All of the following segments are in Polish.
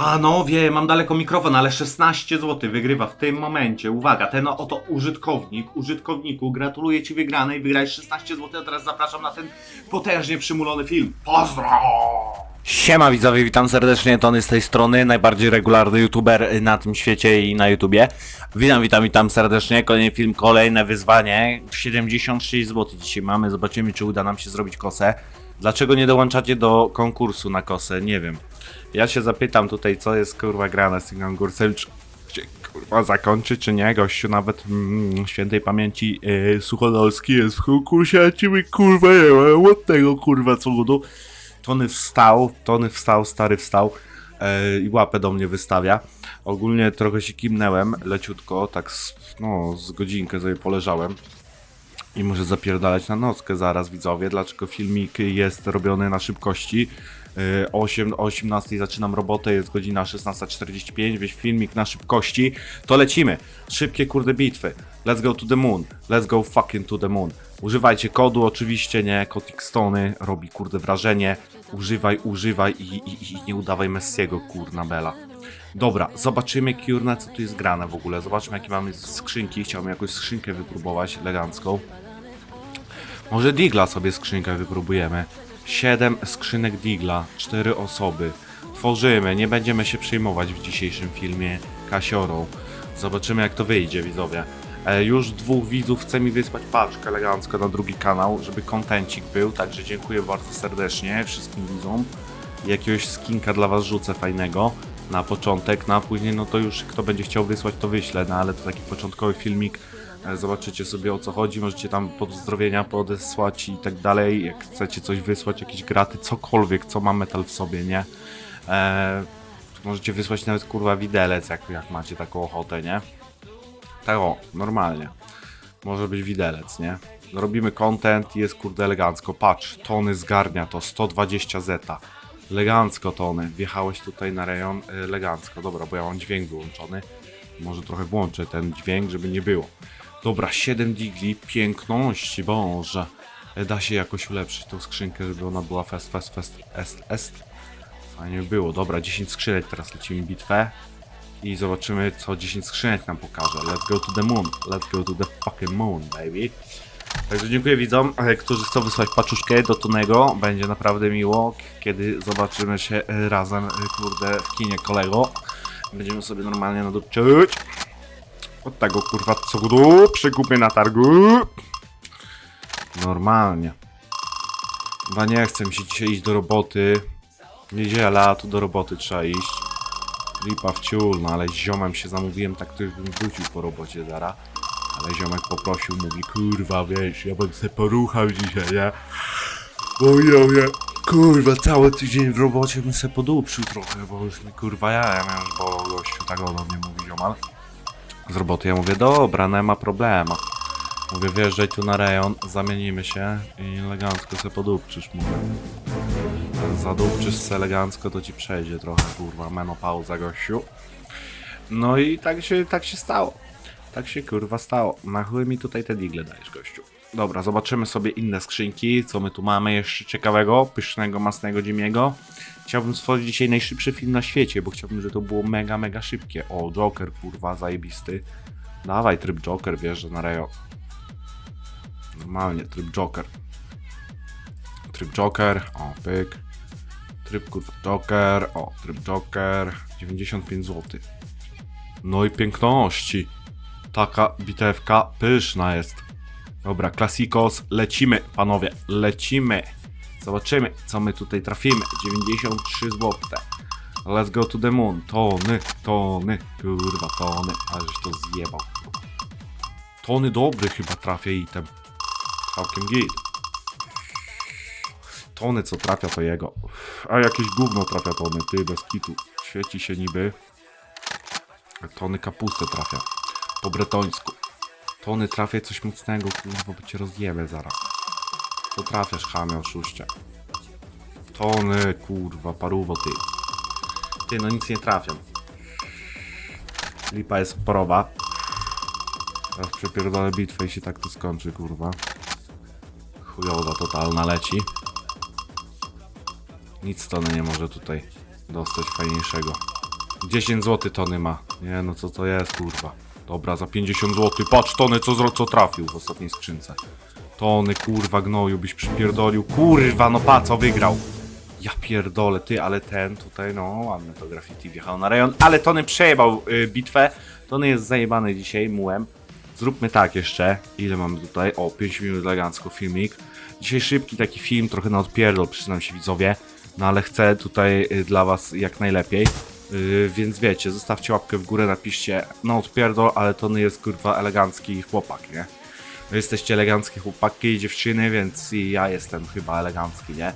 Panowie, mam daleko mikrofon, ale 16 zł wygrywa w tym momencie. Uwaga, ten oto użytkownik, użytkowniku, gratuluję Ci wygranej, wygrałeś 16 zł, a teraz zapraszam na ten potężnie przymulony film. Pozdro! Siema widzowie, witam serdecznie, Tony z tej strony, najbardziej regularny youtuber na tym świecie i na YouTubie. Witam, witam, witam serdecznie, kolejny film, kolejne wyzwanie, 76 zł dzisiaj mamy, zobaczymy czy uda nam się zrobić kosę. Dlaczego nie dołączacie do konkursu na kosę? Nie wiem. Ja się zapytam tutaj, co jest kurwa grane z tym konkursem, czy czy, kurwa zakończy, czy nie. Gościu nawet mm, świętej pamięci yy, Suchodolski jest w konkursie, a ciebie kurwa nie ma. Od tego kurwa cudu. Tony wstał, Tony wstał, stary wstał yy, i łapę do mnie wystawia. Ogólnie trochę się kimnęłem, leciutko, tak z, no, z godzinkę sobie poleżałem. I muszę zapierdalać na nockę zaraz, widzowie. Dlaczego filmik jest robiony na szybkości? Yy, 8, o 18 zaczynam robotę, jest godzina 16.45, więc filmik na szybkości. To lecimy. Szybkie kurde bitwy. Let's go to the moon. Let's go fucking to the moon. Używajcie kodu oczywiście, nie? Kod Xtony robi kurde wrażenie. Używaj, używaj i, i, i nie udawaj Messiego, kurna bela. Dobra, zobaczymy kurna co tu jest grane w ogóle. Zobaczmy jakie mamy skrzynki. Chciałbym jakąś skrzynkę wypróbować elegancką. Może Digla sobie skrzynkę wypróbujemy. 7 skrzynek Digla, 4 osoby. Tworzymy, nie będziemy się przejmować w dzisiejszym filmie kasiorą. Zobaczymy jak to wyjdzie, widzowie. E, już dwóch widzów chce mi wysłać paczkę elegancko na drugi kanał, żeby kontencik był, także dziękuję bardzo serdecznie wszystkim widzom. Jakiegoś skinka dla was rzucę fajnego na początek, no a później no to już kto będzie chciał wysłać to wyślę, no ale to taki początkowy filmik Zobaczycie sobie o co chodzi, możecie tam pozdrowienia podesłać i tak dalej. Jak chcecie coś wysłać, jakieś graty, cokolwiek, co ma metal w sobie, nie? Eee, możecie wysłać nawet kurwa widelec, jak, jak macie taką ochotę, nie? Tak o, normalnie. Może być widelec, nie? Robimy content, jest kurde elegancko. Patrz, tony zgarnia to, 120 zeta. Elegancko tony. Wjechałeś tutaj na rejon, e, elegancko. Dobra, bo ja mam dźwięk wyłączony. Może trochę włączę ten dźwięk, żeby nie było. Dobra, 7 digli, piękności, boże. Da się jakoś ulepszyć tą skrzynkę, żeby ona była fest, fest, fest, est, est. Fajnie by było. Dobra, 10 skrzynek, teraz lecimy bitwę. I zobaczymy, co 10 skrzynek nam pokaże. Let's go to the moon. Let's go to the fucking moon, baby. Także dziękuję widzom, którzy chcą wysłać paczuszkę do Tunego. Będzie naprawdę miło, kiedy zobaczymy się razem, kurde, w kinie kolego. Będziemy sobie normalnie nadupczyć. Od tego kurwa cudu przekupię na targu. Normalnie. Chyba nie chcę mi się dzisiaj iść do roboty. Niedziela, tu do roboty trzeba iść. Lipa w ciul, no ale ziomem się zamówiłem, tak to już bym wrócił po robocie zara. Ale ziomek poprosił, mówi, kurwa wiesz, ja bym se poruchał dzisiaj, nie? Ja, kurwa, cały tydzień w robocie bym se poduprzył trochę, bo już mi kurwa ja, ja miałem już bo gościu, tak o do mnie mówi ziomal z roboty. Ja mówię, dobra, nie ma problemu. Mówię, wjeżdżaj tu na rejon, zamienimy się i elegancko se podupczysz, mówię. Zadupczysz se elegancko, to ci przejdzie trochę, kurwa, menopauza, gościu. No i tak się, tak się stało. Tak się, kurwa, stało. Na chuj mi tutaj te digle dajesz, gościu. Dobra, zobaczymy sobie inne skrzynki, co my tu mamy jeszcze ciekawego, pysznego, masnego Jimiego. Chciałbym stworzyć dzisiaj najszybszy film na świecie, bo chciałbym, żeby to było mega, mega szybkie. O, Joker, kurwa, zajebisty. Dawaj, tryb Joker, wjeżdżę na rejo. Normalnie, tryb Joker. Tryb Joker, o, pyk. Tryb, kurwa, Joker, o, tryb Joker. 95 zł. No i piękności. Taka bitewka pyszna jest. Dobra, Klasikos, lecimy, panowie, lecimy. Zobaczymy, co my tutaj trafimy. 93 zł. Let's go to the moon. Tony, tony, kurwa, tony. Ale żeś to zjebał. Tony dobry chyba trafia item. Całkiem git. Tony co trafia to jego. A jakieś gówno trafia tony, ty bez kitu. Świeci się niby. Tony kapustę trafia. Po bretońsku. Tony trafia coś mocnego, kurwa, bo cię rozjebę zaraz. To trafiasz, chamie, oszuście. Tony, kurwa, paruwo ty. Ty, no nic nie trafiam. Lipa jest porowa. Teraz przepierdolę bitwę i się tak to skończy, kurwa. Chujowa totalna leci. Nic Tony nie może tutaj dostać fajniejszego. 10 zł tony ma. Nie no, co to jest, kurwa. Dobra, za 50 zł. Patrz, tony co, co trafił w ostatniej skrzynce. Tony, kurwa, gnoju byś przypierdolił. Kurwa, no pa, co wygrał. Ja pierdolę, ty, ale ten tutaj, no, ładne to graffiti wjechał na rejon, ale Tony przejebał y, bitwę. Tony jest zajebany dzisiaj mułem. Zróbmy tak jeszcze. Ile mamy tutaj? O, 5 minut elegancko filmik. Dzisiaj szybki taki film, trochę na odpierdol, przyznam się widzowie. No ale chcę tutaj y, dla was jak najlepiej. Y, więc wiecie, zostawcie łapkę w górę, napiszcie no odpierdol, ale Tony jest kurwa elegancki chłopak, nie? Wy jesteście eleganckie chłopaki i dziewczyny, więc i ja jestem chyba elegancki, nie?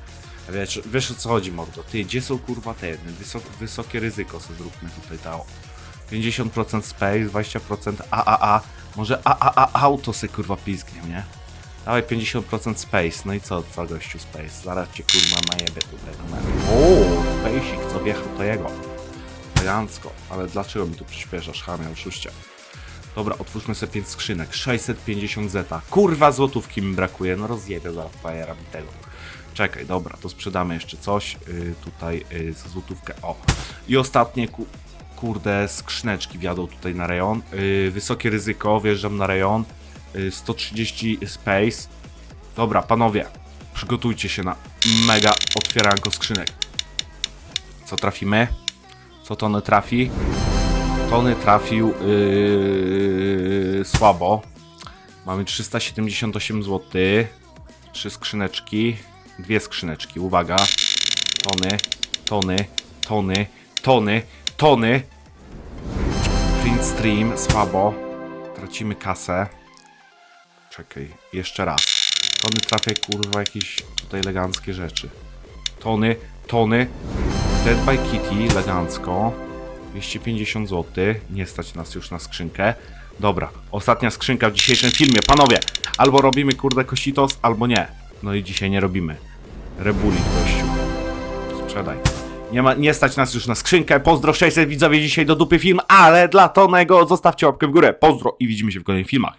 Wiesz, wiesz o co chodzi, mordo? Ty, gdzie są kurwa te wysok, wysokie ryzyko, co zróbmy tutaj dało. 50% space, 20% AAA, może AAA auto se kurwa pisknie, nie? Dawaj 50% space, no i co, co gościu space? Zaraz cię kurwa najebie tutaj. O, spacik, co wjechał to jego. Elegancko, ale dlaczego mi tu przyspieszasz, chamia, oszuście? Dobra, otwórzmy sobie 5 skrzynek. 650 zeta. Kurwa, złotówki mi brakuje. No rozjedę zaraz fajera mi tego. Czekaj, dobra, to sprzedamy jeszcze coś. Yy, tutaj yy, za złotówkę. O. I ostatnie, ku, kurde, skrzyneczki wjadą tutaj na rejon. Yy, wysokie ryzyko, wjeżdżam na rejon. Yy, 130 space. Dobra, panowie, przygotujcie się na mega otwieranko skrzynek. Co trafimy? Co to one trafi? Tony trafił yy, słabo. Mamy 378 zł. Trzy skrzyneczki. Dwie skrzyneczki. Uwaga. Tony, tony, tony, tony, tony. Print stream. Słabo. Tracimy kasę. Czekaj. Jeszcze raz. Tony trafia kurwa jakieś tutaj eleganckie rzeczy. Tony, tony. Dead by Kitty. Elegancko. 250 zł. Nie stać nas już na skrzynkę. Dobra, ostatnia skrzynka w dzisiejszym filmie. Panowie, albo robimy kurde kositos, albo nie. No i dzisiaj nie robimy. Rebulit gościu. Sprzedaj. Nie, ma, nie stać nas już na skrzynkę. Pozdro 600 widzowie dzisiaj do dupy film, ale dla Tonego zostawcie łapkę w górę. Pozdro i widzimy się w kolejnych filmach.